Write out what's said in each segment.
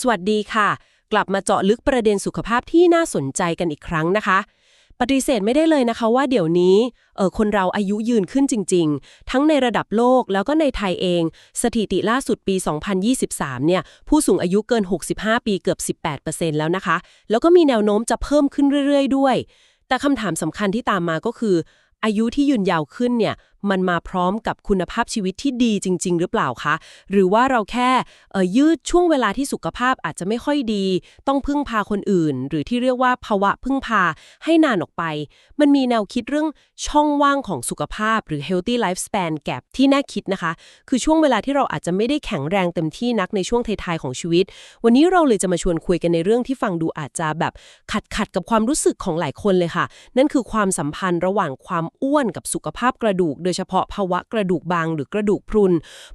สวัสดีค่ะ กลับมาเจาะลึกประเด็นสุขภาพที่น่าสนใจกันอีกครั้งนะคะ ปฏิเสธไม่ได้เลยนะคะว่าเดี๋ยวนี้เออคนเราอายุยืนขึ้นจริง ๆ ทั้งในระดับโลกแล้วก็ในไทยเอง สถิติล่าสุดปี 2023 เนี่ย ผู้สูงอายุเกิน 65 ปีเกือบ 18%แล้วนะคะ แล้วก็มีแนวโน้มจะเพิ่มขึ้นเรื่อย ๆ ด้วย แต่คำถามสำคัญที่ตามมาก็คือ อายุที่ยืนยาวขึ้นเนี่ย มันมาพร้อมกับคุณภาพชีวิตที่ดีจริง ๆ หรือเปล่าคะ หรือว่าเราแค่เอ่อยืดช่วงเวลาที่สุขภาพอาจจะไม่ค่อยดี ต้องพึ่งพาคนอื่น หรือที่เรียกว่าภาวะพึ่งพาให้นานออกไป มันมีแนวคิดเรื่องช่องว่างของสุขภาพ หรือ healthy lifespan gap ที่น่าคิดนะคะ คือช่วงเวลาที่เราอาจจะไม่ได้แข็งแรงเต็มที่นักในช่วงท้ายๆของชีวิต วันนี้เราเลยจะมาชวนคุยกันในเรื่องที่ฟังดูอาจจะแบบขัดขัดกับความรู้สึกของหลายคนเลยค่ะ นั่นคือความสัมพันธ์ระหว่างความอ้วนกับสุขภาพกระดูกโดยเฉพาะภาวะกระดูกบางหรือกระดูกพรุน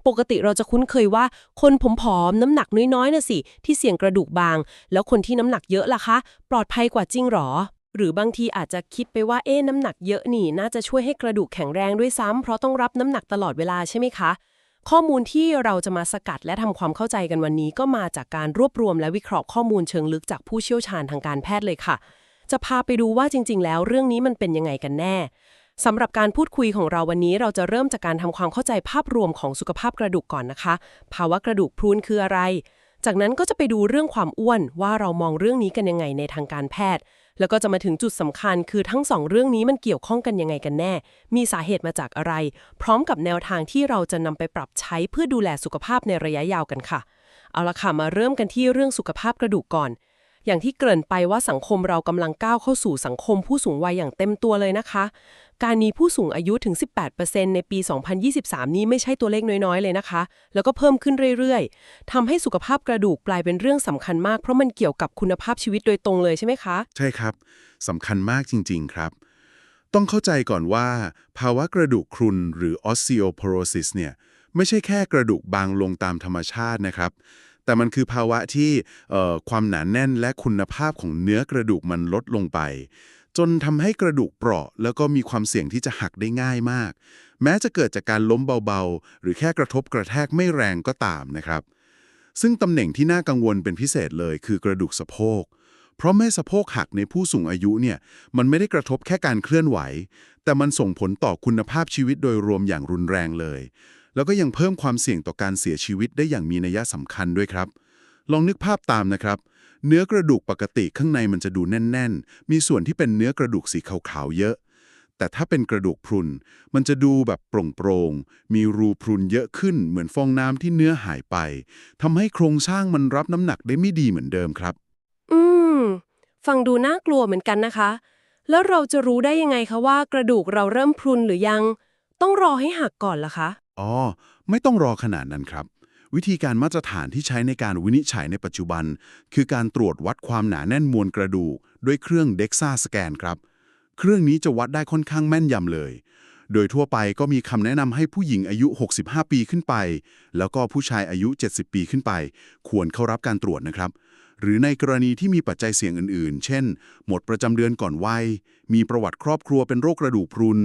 ปกติเราจะคุ้นเคยว่า คนผอมๆน้ำหนักน้อยๆน่ะสิ ที่เสี่ยงกระดูกบาง แล้วคนที่น้ำหนักเยอะล่ะคะ ปลอดภัยกว่าจริงหรอ หรือบางทีอาจจะคิดไปว่าเอ๊น้ำหนักเยอะนี่ น่าจะช่วยให้กระดูกแข็งแรงด้วยซ้ำเพราะต้องรับน้ำหนักตลอดเวลาใช่ไหมคะข้อมูลที่เราจะมาสกัดและทำความเข้าใจกันวันนี้ก็มาจากการรวบรวมและวิเคราะห์ข้อมูลเชิงลึกจากผู้เชี่ยวชาญทางการแพทย์เลยค่ะ จะพาไปดูว่าจริง ๆ แล้วเรื่องนี้มันเป็นยังไงกันแน่ สำหรับการพูดคุยของเราวันนี้เราจะเริ่มจากการทำความเข้าใจภาพรวมของสุขภาพกระดูกก่อนนะคะ ภาวะกระดูกพรุนคืออะไร จากนั้นก็จะไปดูเรื่องความอ้วนว่าเรามองเรื่องนี้กันยังไงในทางการแพทย์ แล้วก็จะมาถึงจุดสำคัญคือทั้งสองเรื่องนี้มันเกี่ยวข้องกันยังไงกันแน่ มีสาเหตุมาจากอะไร พร้อมกับแนวทางที่เราจะนำไปปรับใช้เพื่อดูแลสุขภาพในระยะยาวกันค่ะ เอาละค่ะมาเริ่มกันที่เรื่องสุขภาพกระดูกก่อนอย่างที่เกริ่นไปว่าสังคมเรากำลังก้าวเข้าสู่สังคมผู้สูงวัยอย่างเต็มตัวเลยนะคะ การมีผู้สูงอายุถึง 18%ในปี 2023 นี้ไม่ใช่ตัวเลขน้อยๆ เลยนะคะ แล้วก็เพิ่มขึ้นเรื่อยๆ ทำให้สุขภาพกระดูกกลายเป็นเรื่องสำคัญมาก เพราะมันเกี่ยวกับคุณภาพชีวิตโดยตรงเลยใช่ไหมคะ ใช่ครับ สำคัญมากจริง ๆ ครับ ต้องเข้าใจก่อนว่า ภาวะกระดูกครุนหรือ osteoporosis เนี่ย ไม่ใช่แค่กระดูกบางลงตามธรรมชาตินะครับ แต่มันคือภาวะที่ความหนาแน่นและคุณภาพของเนื้อกระดูกมันลดลงไป จนทำให้กระดูกเปราะ แล้วก็มีความเสี่ยงที่จะหักได้ง่ายมาก แม้จะเกิดจากการล้มเบาๆ หรือแค่กระทบกระแทกไม่แรงก็ตามนะครับ ซึ่งตำแหน่งที่น่ากังวลเป็นพิเศษเลยคือกระดูกสะโพก เพราะแม่สะโพกหักในผู้สูงอายุเนี่ยมันไม่ได้กระทบแค่การเคลื่อนไหว แต่มันส่งผลต่อคุณภาพชีวิตโดยรวมอย่างรุนแรงเลย แล้วก็ยังเพิ่มความเสี่ยงต่อการเสียชีวิตได้อย่างมีนัยสำคัญด้วยครับ ลองนึกภาพตามนะครับ เนื้อกระดูกปกติข้างในมันจะดูแน่น ๆ มีส่วนที่เป็นเนื้อกระดูกสีขาวๆเยอะ แต่ถ้าเป็นกระดูกพรุน มันจะดูแบบโปร่งๆ มีรูพรุนเยอะขึ้นเหมือนฟองน้ำที่เนื้อหายไปทำให้โครงสร้างมันรับน้ำหนักได้ไม่ดีเหมือนเดิมครับ อืม ฟังดูน่ากลัวเหมือนกันนะคะ แล้วเราจะรู้ได้ยังไงคะว่ากระดูกเราเริ่มพรุนหรือยัง ต้องรอให้หักก่อนล่ะคะ อ๋อ ไม่ต้องรอขนาดนั้นครับ วิธีการมาตรฐานที่ใช้ในการวินิจฉัยในปัจจุบัน คือการตรวจวัดความหนาแน่นมวลกระดูก ด้วยเครื่อง DEXA สแกนครับ เครื่องนี้จะวัดได้ค่อนข้างแม่นยำเลย โดยทั่วไปก็มีคำแนะนำให้ผู้หญิงอายุ 65 ปีขึ้นไป แล้วก็ผู้ชายอายุ 70 ปีขึ้นไป ควรเข้ารับการตรวจนะครับหรือในกรณีที่มีปัจจัยเสี่ยงอื่นๆ เช่น หมดประจำเดือนก่อนวัย มีประวัติครอบครัวเป็นโรคกระดูกพรุน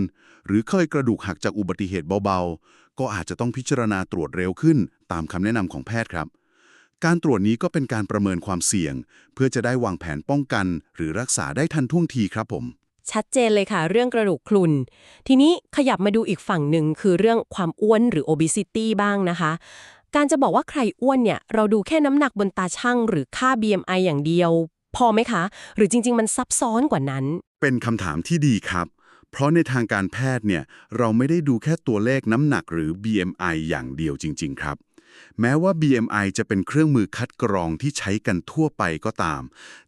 หรือเคยกระดูกหักจากอุบัติเหตุเบาๆ ก็อาจจะต้องพิจารณาตรวจเร็วขึ้น ตามคำแนะนำของแพทย์ครับ การตรวจนี้ก็เป็นการประเมินความเสี่ยง เพื่อจะได้วางแผนป้องกัน หรือรักษาได้ทันท่วงทีครับผม ชัดเจนเลยค่ะ เรื่องกระดูกพรุน ทีนี้ขยับมาดูอีกฝั่งหนึ่งคือเรื่องความอ้วนหรือ obesity บ้างนะคะ การจะบอกว่าใครอ้วนเนี่ย เราดูแค่น้ำหนักบนตาช่าง หรือค่า BMI อย่างเดียว พอไหมคะ หรือจริง ๆ มันซับซ้อนกว่านั้น เป็นคำถามที่ดีครับเพราะในทางการแพทย์เนี่ยเราไม่ได้ดูแค่ตัวเลขน้ำหนักหรือ BMI อย่างเดียวจริง ๆ ครับ แม้ว่า BMI จะเป็นเครื่องมือคัดกรองที่ใช้กันทั่วไปก็ตาม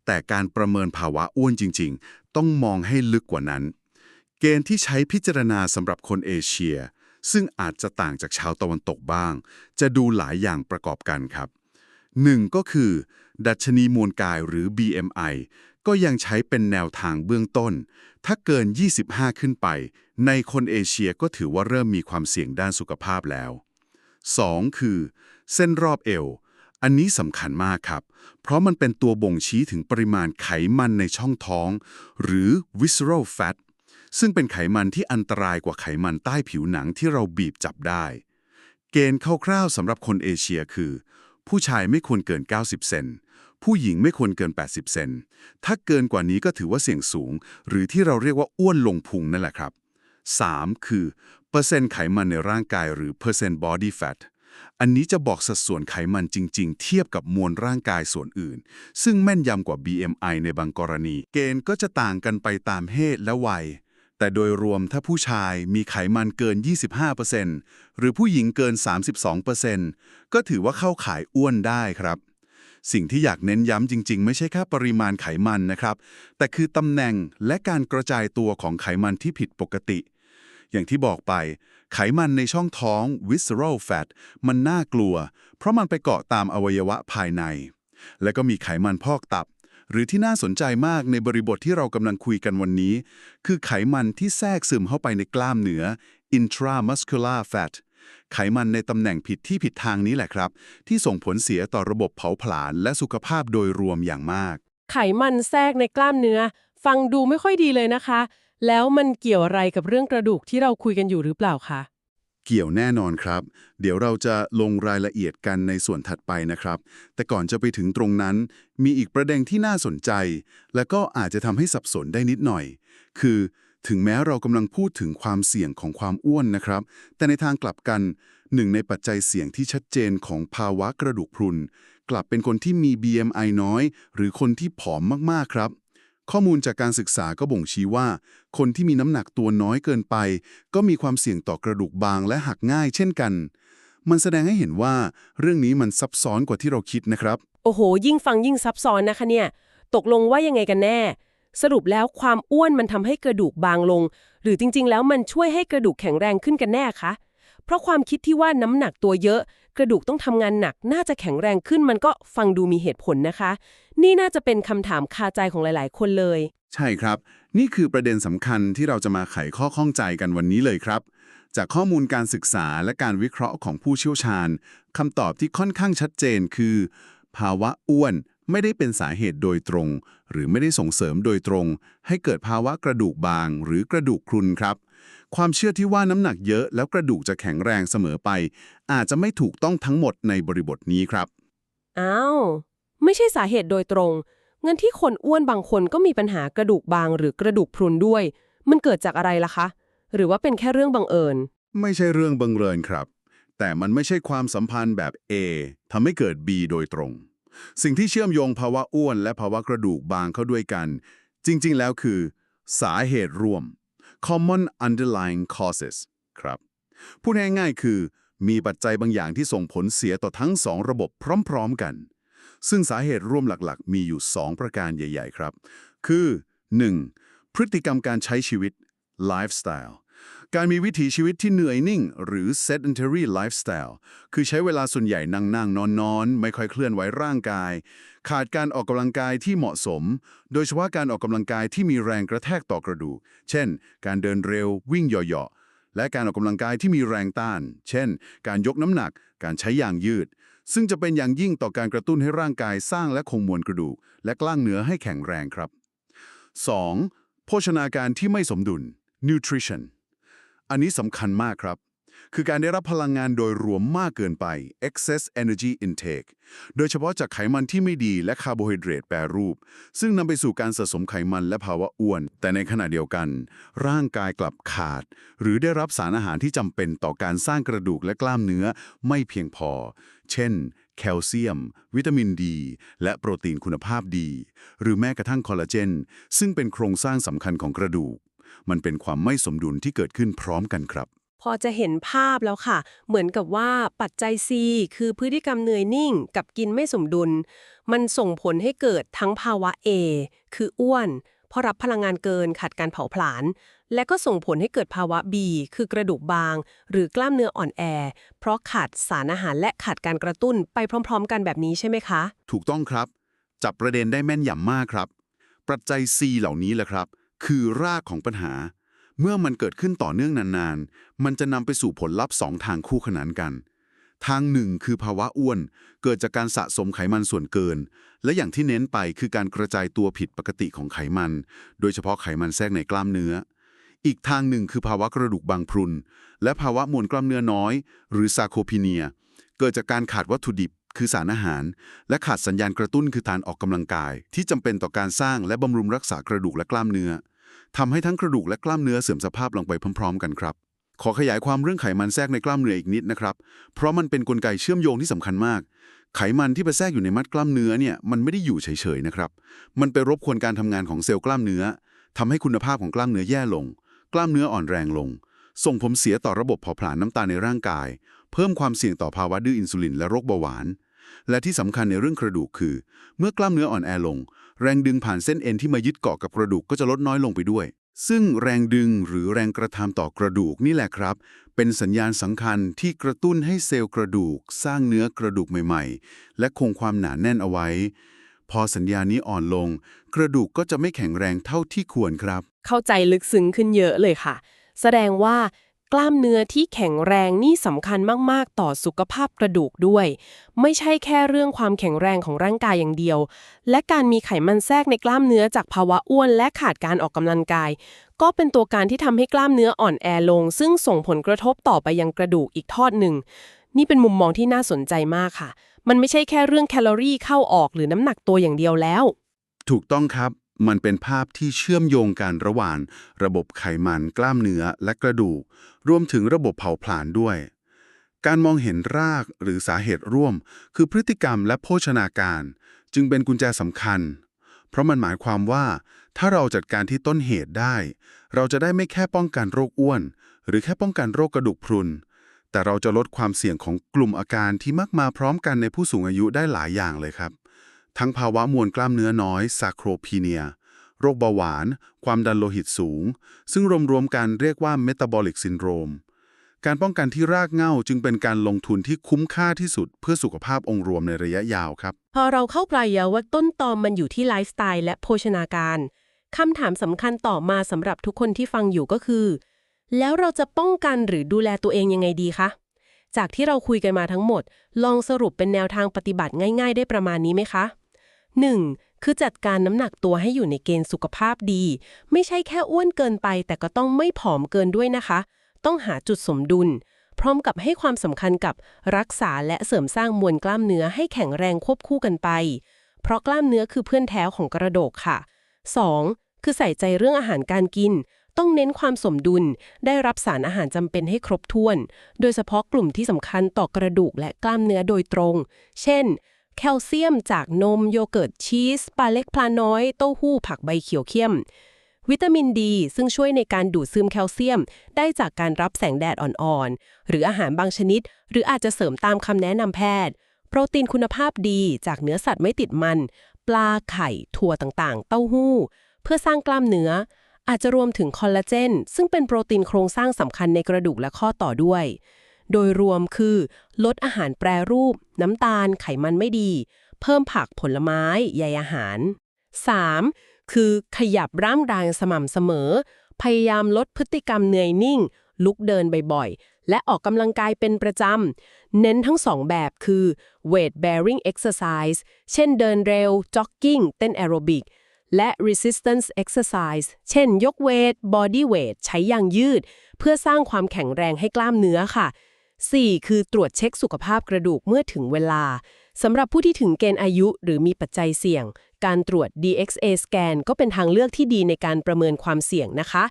แต่การประเมินภาวะอ้วนจริง ๆ ต้องมองให้ลึกกว่านั้น เกณฑ์ที่ใช้พิจารณาสำหรับคนเอเชีย ซึ่งอาจจะต่างจากชาวตะวันตกบ้าง จะดูหลายอย่างประกอบกันครับหนึ่งก็คือ ดัชนีมวลกายหรือ BMI ก็ยังใช้เป็นแนวทางเบื้องต้น ถ้าเกิน 25 ขึ้นไป ในคนเอเชียก็ถือว่าเริ่มมีความเสี่ยงด้านสุขภาพแล้ว 2. คือ เส้นรอบเอว อันนี้สำคัญมากครับ เพราะมันเป็นตัวบ่งชี้ถึงปริมาณไขมันในช่องท้อง หรือ visceral fat ซึ่งเป็นไขมันที่อันตรายกว่าไขมันใต้ผิวหนังที่เราบีบจับได้ เกณฑ์คร่าวๆสำหรับคนเอเชียคือ ผู้ชายไม่ควรเกิน 90 เซนผู้หญิงไม่ควรเกิน 80 เซน ถ้าเกินกว่านี้ก็ถือว่าเสี่ยงสูง หรือที่เราเรียกว่าอ้วนลงพุงนั่นแหละครับ 3. คือ ปอร์เซ็นต์ไขมันในร่างกายหรือ percent body fat อันนี้จะบอกสัดส่วนไขมันจริง ๆ เทียบกับมวลร่างกายส่วนอื่น ซึ่งแม่นยำกว่า BMI ในบางกรณี เกณฑ์ก็จะต่างกันไปตามเพศและวัย แต่โดยรวมถ้าผู้ชายมีไขมันเกิน 25%หรือผู้หญิงเกิน 32%ก็ถือว่าเข้าข่ายอ้วนได้ครับสิ่งที่อยากเน้นย้ำจริง ๆ ไม่ใช่แค่ปริมาณไขมันนะครับ แต่คือตำแหน่งและการกระจายตัวของไขมันที่ผิดปกติ อย่างที่บอกไป ไขมันในช่องท้อง visceral fat มันน่ากลัว เพราะมันไปเกาะตามอวัยวะภายใน และก็มีไขมันพอกตับ หรือที่น่าสนใจมากในบริบทที่เรากำลังคุยกันวันนี้ คือไขมันที่แทรกซึมเข้าไปในกล้ามเนื้อ intramuscular fat ไขมันในตำแหน่งผิดที่ผิดทางนี้แหละครับ ที่ส่งผลเสียต่อระบบเผาผลาญและสุขภาพโดยรวมอย่างมาก ไขมันแทรกในกล้ามเนื้อ ฟังดูไม่ค่อยดีเลยนะคะ แล้วมันเกี่ยวอะไรกับเรื่องกระดูกที่เราคุยกันอยู่หรือเปล่าคะ เกี่ยวแน่นอนครับ เดี๋ยวเราจะลงรายละเอียดกันในส่วนถัดไปนะครับ แต่ก่อนจะไปถึงตรงนั้น มีอีกประเด็นที่น่าสนใจ และก็อาจจะทำให้สับสนได้นิดหน่อย คือถึงแม้เรากำลังพูดถึงความเสี่ยงของความอ้วนนะครับ แต่ในทางกลับกันหนึ่งในปัจจัยเสี่ยงที่ชัดเจนของภาวะกระดูกพรุน กลับเป็นคนที่มี BMI น้อย หรือคนที่ผอมมากๆครับ ข้อมูลจากการศึกษาก็บ่งชี้ว่า คนที่มีน้ำหนักตัวน้อยเกินไป ก็มีความเสี่ยงต่อกระดูกบางและหักง่ายเช่นกัน มันแสดงให้เห็นว่า เรื่องนี้มันซับซ้อนกว่าที่เราคิดนะครับ โอ้โห ยิ่งฟังยิ่งซับซ้อนนะคะเนี่ย ตกลงว่ายังไงกันแน่ สรุปแล้วความอ้วนมันทำให้กระดูกบางลง หรือจริง ๆ แล้วมันช่วยให้กระดูกแข็งแรงขึ้นกันแน่คะเพราะความคิดที่ว่าน้ำหนักตัวเยอะ กระดูกต้องทำงานหนัก น่าจะแข็งแรงขึ้นมันก็ฟังดูมีเหตุผลนะคะ นี่น่าจะเป็นคำถามคาใจของหลาย ๆ คนเลย ใช่ครับ นี่คือประเด็นสำคัญที่เราจะมาไขข้อข้องใจกันวันนี้เลยครับ จากข้อมูลการศึกษาและการวิเคราะห์ของผู้เชี่ยวชาญคำตอบที่ค่อนข้างชัดเจนคือ ภาวะอ้วนไม่ได้เป็นสาเหตุโดยตรง หรือไม่ได้ส่งเสริมโดยตรง ให้เกิดภาวะกระดูกบาง หรือกระดูกพรุนครับ ความเชื่อที่ว่าน้ำหนักเยอะแล้วกระดูกจะแข็งแรงเสมอไป อาจจะไม่ถูกต้องทั้งหมดในบริบทนี้ครับ อ้าว ไม่ใช่สาเหตุโดยตรง งั้นที่คนอ้วนบางคนก็มีปัญหากระดูกบางหรือกระดูกพรุนด้วย มันเกิดจากอะไรล่ะคะ หรือว่าเป็นแค่เรื่องบังเอิญ ไม่ใช่เรื่องบังเอิญครับ แต่มันไม่ใช่ความสัมพันธ์แบบ A ทำให้เกิด B โดยตรง สิ่งที่เชื่อมโยงภาวะอ้วน และภาวะกระดูกบางเข้าด้วยกัน จริง ๆ แล้วคือ สาเหตุร่วม common underlying causes ครับพูดง่ายๆคือ มีปัจจัยบางอย่างที่ส่งผลเสียต่อทั้งสองระบบพร้อมๆกัน ซึ่งสาเหตุร่วมหลักๆ มีอยู่ 2 ประการใหญ่ ๆ ครับ คือ 1. พฤติกรรมการใช้ชีวิต lifestyle การมีวิถีชีวิตที่เหนื่อยนิ่ง หรือ sedentary lifestyle คือใช้เวลาส่วนใหญ่นั่งนั่งนอนนอนไม่ค่อยเคลื่อนไหวร่างกาย ขาดการออกกำลังกายที่เหมาะสม โดยเฉพาะการออกกำลังกายที่มีแรงกระแทกต่อกระดูก เช่น การเดินเร็ววิ่งเหยาะๆและการออกกำลังกายที่มีแรงต้าน เช่น การยกน้ำหนัก การใช้ยางยืด ซึ่งจะเป็นอย่างยิ่งต่อการกระตุ้นให้ร่างกายสร้างและคงมวลกระดูก และกล้ามเนื้อให้แข็งแรงครับ 2. โภชนาการที่ไม่สมดุล nutrition อันนี้สำคัญมากครับ คือการได้รับพลังงานโดยรวมมากเกินไป excess energy intake โดยเฉพาะจากไขมันที่ไม่ดีและคาร์โบไฮเดรตแปรรูป ซึ่งนำไปสู่การสะสมไขมันและภาวะอ้วน แต่ในขณะเดียวกัน ร่างกายกลับขาด หรือได้รับสารอาหารที่จำเป็นต่อการสร้างกระดูกและกล้ามเนื้อไม่เพียงพอ เช่น แคลเซียม วิตามินดี และโปรตีนคุณภาพดี หรือแม้กระทั่งคอลลาเจน ซึ่งเป็นโครงสร้างสำคัญของกระดูก มันเป็นความไม่สมดุลที่เกิดขึ้นพร้อมกันครับ พอจะเห็นภาพแล้วค่ะ เหมือนกับว่าปัจจัย C คือพฤติกรรมเหนื่อยนิ่ง กับกินไม่สมดุล มันส่งผลให้เกิดทั้งภาวะ A คืออ้วน เพราะรับพลังงานเกินขาดการเผาผลาญ และก็ส่งผลให้เกิดภาวะ B คือกระดูกบาง หรือกล้ามเนื้ออ่อนแอ เพราะขาดสารอาหารและขาดการกระตุ้นไปพร้อม ๆ กันแบบนี้ใช่ไหมคะ ถูกต้องครับ จับประเด็นได้แม่นยำมากครับ ปัจจัย C เหล่านี้แหละครับ คือรากของปัญหา เมื่อมันเกิดขึ้นต่อเนื่องนานๆ มันจะนำไปสู่ผลลัพธ์สองทางคู่ขนานกัน ทางหนึ่งคือภาวะอ้วน เกิดจากการสะสมไขมันส่วนเกิน และอย่างที่เน้นไปคือการกระจายตัวผิดปกติของไขมัน โดยเฉพาะไขมันแทรกในกล้ามเนื้อ อีกทางหนึ่งคือภาวะกระดูกบางพรุน และภาวะมวลกล้ามเนื้อน้อย หรือซาโคพีเนีย เกิดจากการขาดวัตถุดิบ คือสารอาหาร และขาดสัญญาณกระตุ้นคือการออกกำลังกาย ที่จำเป็นต่อการสร้างและบำรุงรักษากระดูกและกล้ามเนื้อทำให้ทั้งกระดูกและกล้ามเนื้อเสื่อมสภาพลงไปพร้อม ๆ กันครับ ขอขยายความเรื่องไขมันแทรกในกล้ามเนื้ออีกนิดนะครับ เพราะมันเป็นกลไกเชื่อมโยงที่สำคัญมาก ไขมันที่ไปแทรกอยู่ในมัดกล้ามเนื้อเนี่ยมันไม่ได้อยู่เฉยๆนะครับ มันไปรบกวนการทำงานของเซลล์กล้ามเนื้อทำให้คุณภาพของกล้ามเนื้อแย่ลง กล้ามเนื้ออ่อนแรงลง ส่งผลเสียต่อระบบเผาผลาญน้ำตาลในร่างกาย เพิ่มความเสี่ยงต่อภาวะดื้ออินซูลินและโรคเบาหวาน และที่สำคัญในเรื่องกระดูกคือ เมื่อกล้ามเนื้ออ่อนแอลง แรงดึงผ่านเส้นเอ็นที่มายึดเกาะกับกระดูกก็จะลดน้อยลงไปด้วย ซึ่งแรงดึงหรือแรงกระทำต่อกระดูกนี่แหละครับ เป็นสัญญาณสำคัญที่กระตุ้นให้เซลล์กระดูก สร้างเนื้อกระดูกใหม่ๆ และคงความหนาแน่นเอาไว้ พอสัญญาณนี้อ่อนลง กระดูกก็จะไม่แข็งแรงเท่าที่ควรครับ เข้าใจลึกซึ้งขึ้นเยอะเลยค่ะ แสดงว่า กล้ามเนื้อที่แข็งแรงนี่สำคัญมาก ๆ ต่อสุขภาพกระดูกด้วย ไม่ใช่แค่เรื่องความแข็งแรงของร่างกายอย่างเดียว และการมีไขมันแทรกในกล้ามเนื้อจากภาวะอ้วนและขาดการออกกำลังกาย ก็เป็นตัวการที่ทำให้กล้ามเนื้ออ่อนแอลง ซึ่งส่งผลกระทบต่อไปยังกระดูกอีกทอดหนึ่ง นี่เป็นมุมมองที่น่าสนใจมากค่ะ มันไม่ใช่แค่เรื่องแคลอรี่เข้าออกหรือน้ำหนักตัวอย่างเดียวแล้ว ถูกต้องครับ มันเป็นภาพที่เชื่อมโยงกันระหว่างระบบไขมันกล้ามเนื้อและกระดูก รวมถึงระบบเผาผลาญด้วย การมองเห็นรากหรือสาเหตุร่วม คือพฤติกรรมและโภชนาการ จึงเป็นกุญแจสำคัญ เพราะมันหมายความว่า ถ้าเราจัดการที่ต้นเหตุได้ เราจะได้ไม่แค่ป้องกันโรคอ้วน หรือแค่ป้องกันโรคกระดูกพรุน แต่เราจะลดความเสี่ยงของกลุ่มอาการที่มักมาพร้อมกันในผู้สูงอายุได้หลายอย่างเลยครับ ทั้งภาวะมวลกล้ามเนื้อน้อยซาโครพีเนีย โรคเบาหวาน ความดันโลหิตสูง ซึ่งรวมๆกันเรียกว่าเมตาบอลิกซินโดรม การป้องกันที่รากเหง้าจึงเป็นการลงทุนที่คุ้มค่าที่สุด เพื่อสุขภาพองค์รวมในระยะยาวครับ พอเราเข้าใจแล้วว่าต้นตอมมันอยู่ที่ไลฟ์สไตล์และโภชนาการคำถามสำคัญต่อมาสำหรับทุกคนที่ฟังอยู่ก็คือ แล้วเราจะป้องกันหรือดูแลตัวเองยังไงดีคะจากที่เราคุยกันมาทั้งหมด ลองสรุปเป็นแนวทางปฏิบัติง่าย ๆ ได้ประมาณนี้ไหมคะ 1. คือจัดการน้ำหนักตัวให้อยู่ในเกณฑ์สุขภาพดี ไม่ใช่แค่อ้วนเกินไป แต่ก็ต้องไม่ผอมเกินด้วยนะคะ ต้องหาจุดสมดุล พร้อมกับให้ความสำคัญกับรักษาและเสริมสร้างมวลกล้ามเนื้อให้แข็งแรงควบคู่กันไป เพราะกล้ามเนื้อคือเพื่อนแท้ของกระดูกค่ะ 2. คือใส่ใจเรื่องอาหารการกิน ต้องเน้นความสมดุล ได้รับสารอาหารจำเป็นให้ครบถ้วน โดยเฉพาะกลุ่มที่สำคัญต่อกระดูกและกล้ามเนื้อโดยตรง เช่น แคลเซียมจากนมโยเกิร์ตชีสปลาเล็กปลาน้อยเต้าหู้ผักใบเขียวเข้ม วิตามินดี ซึ่งช่วยในการดูดซึมแคลเซียม ได้จากการรับแสงแดดอ่อนๆ หรืออาหารบางชนิด หรืออาจจะเสริมตามคำแนะนำแพทย์ โปรตีนคุณภาพดีจากเนื้อสัตว์ไม่ติดมัน ปลาไข่ ถั่วต่างๆ เต้าหู้ เพื่อสร้างกล้ามเนื้อ อาจจะรวมถึงคอลลาเจน ซึ่งเป็นโปรตีนโครงสร้างสำคัญในกระดูกและข้อต่อด้วย โดยรวมคือ ลดอาหารแปรรูป น้ำตาลไขมันไม่ดี เพิ่มผักผลไม้ใยอาหาร 3. คือขยับร่างกายสม่ำเสมอ พยายามลดพฤติกรรมเหนื่อยนิ่ง ลุกเดินบ่อยๆ และออกกำลังกายเป็นประจำ เน้นทั้งสองแบบคือ weight bearing exercise เช่นเดินเร็ว jogging เต้นแอโรบิก และ resistance exercise เช่น ยกเวท body weight ใช้ยางยืด เพื่อสร้างความแข็งแรงให้กล้ามเนื้อค่ะ 4. คือตรวจเช็คสุขภาพกระดูกเมื่อถึงเวลาสำหรับผู้ที่ถึงเกณฑ์อายุหรือมีปัจจัยเสี่ยง การตรวจ DXA scan ก็เป็นทางเลือกที่ดีในการประเมินความเสี่ยงนะคะ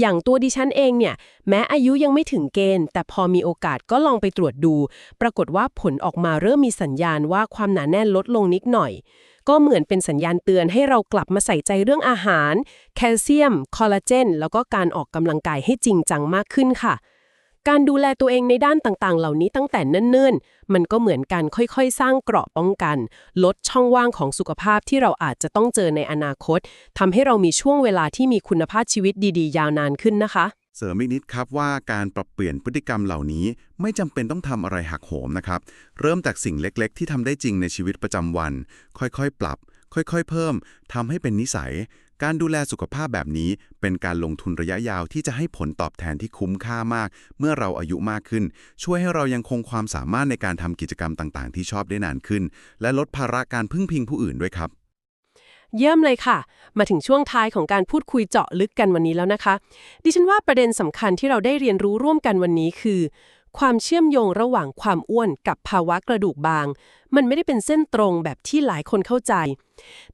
อย่างตัวดิฉันเองเนี่ย แม้อายุยังไม่ถึงเกณฑ์ แต่พอมีโอกาสก็ลองไปตรวจดู ปรากฏว่าผลออกมาเริ่มมีสัญญาณว่าความหนาแน่นลดลงนิดหน่อย ก็เหมือนเป็นสัญญาณเตือนให้เรากลับมาใส่ใจเรื่องอาหาร แคลเซียม คอลลาเจน แล้วก็การออกกำลังกายให้จริงจังมากขึ้นค่ะ การดูแลตัวเองในด้านต่างๆ เหล่านี้ตั้งแต่เนิ่นๆ มันก็เหมือนการค่อยๆ สร้างเกราะป้องกัน ลดช่องว่างของสุขภาพที่เราอาจจะต้องเจอในอนาคตทำให้เรามีช่วงเวลาที่มีคุณภาพชีวิตดีๆ ยาวนานขึ้นนะคะ เสริมอีกนิดครับว่าการปรับเปลี่ยนพฤติกรรมเหล่านี้ ไม่จำเป็นต้องทำอะไรหักโหมนะครับ เริ่มจากสิ่งเล็กๆ ที่ทำได้จริงในชีวิตประจำวัน ค่อยๆ ปรับ ค่อยๆ เพิ่มทำให้เป็นนิสัย การดูแลสุขภาพแบบนี้เป็นการลงทุนระยะยาวที่จะให้ผลตอบแทนที่คุ้มค่ามาก เมื่อเราอายุมากขึ้น ช่วยให้เรายังคงความสามารถในการทำกิจกรรมต่างๆ ที่ชอบได้นานขึ้น และลดภาระการพึ่งพิงผู้อื่นด้วยครับ เยี่ยมเลยค่ะ มาถึงช่วงท้ายของการพูดคุยเจาะลึกกันวันนี้แล้วนะคะ ดิฉันว่าประเด็นสำคัญที่เราได้เรียนรู้ร่วมกันวันนี้คือ ความเชื่อมโยงระหว่างความอ้วนกับภาวะกระดูกบาง มันไม่ได้เป็นเส้นตรงแบบที่หลายคนเข้าใจ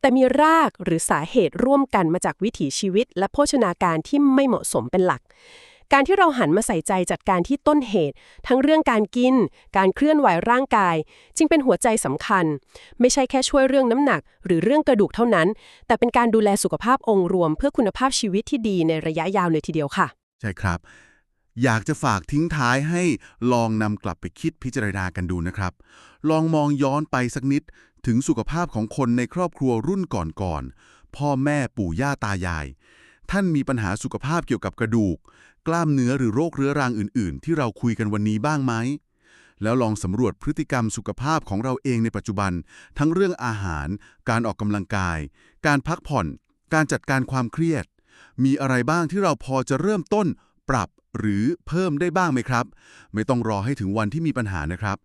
แต่มีรากหรือสาเหตุร่วมกันมาจากวิถีชีวิต และโภชนาการที่ไม่เหมาะสมเป็นหลัก การที่เราหันมาใส่ใจจัดการที่ต้นเหตุ ทั้งเรื่องการกิน การเคลื่อนไหวร่างกาย จึงเป็นหัวใจสำคัญ ไม่ใช่แค่ช่วยเรื่องน้ำหนัก หรือเรื่องกระดูกเท่านั้น แต่เป็นการดูแลสุขภาพองค์รวม เพื่อคุณภาพชีวิตที่ดีในระยะยาวเลยทีเดียวค่ะ ใช่ครับ อยากจะฝากทิ้งท้ายให้ลองนำกลับไปคิดพิจารณากันดูนะครับ ลองมองย้อนไปสักนิดถึงสุขภาพของคนในครอบครัวรุ่นก่อนๆพ่อแม่ปู่ย่าตายาย ท่านมีปัญหาสุขภาพเกี่ยวกับกระดูก กล้ามเนื้อหรือโรคเรื้อรังอื่น ๆ ที่เราคุยกันวันนี้บ้างไหมแล้วลองสำรวจพฤติกรรมสุขภาพของเราเองในปัจจุบัน ทั้งเรื่องอาหาร การออกกำลังกาย การพักผ่อน การจัดการความเครียด มีอะไรบ้างที่เราพอจะเริ่มต้นปรับ หรือเพิ่มได้บ้างไหมครับ ไม่ต้องรอให้ถึงวันที่มีปัญหานะครับ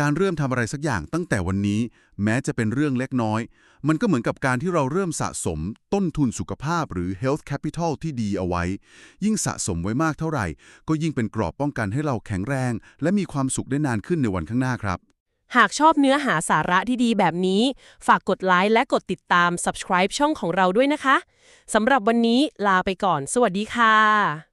การเริ่มทำอะไรสักอย่างตั้งแต่วันนี้ แม้จะเป็นเรื่องเล็กน้อย มันก็เหมือนกับการที่เราเริ่มสะสมต้นทุนสุขภาพหรือ health capital ที่ดีเอาไว้ ยิ่งสะสมไว้มากเท่าไหร่ ก็ยิ่งเป็นกรอบป้องกันให้เราแข็งแรง และมีความสุขได้นานขึ้นในวันข้างหน้าครับหากชอบเนื้อหาสาระที่ดีแบบนี้ ฝากกดไลค์และกดติดตาม subscribe ช่องของเราด้วยนะคะ สำหรับวันนี้ลาไปก่อน สวัสดีค่ะ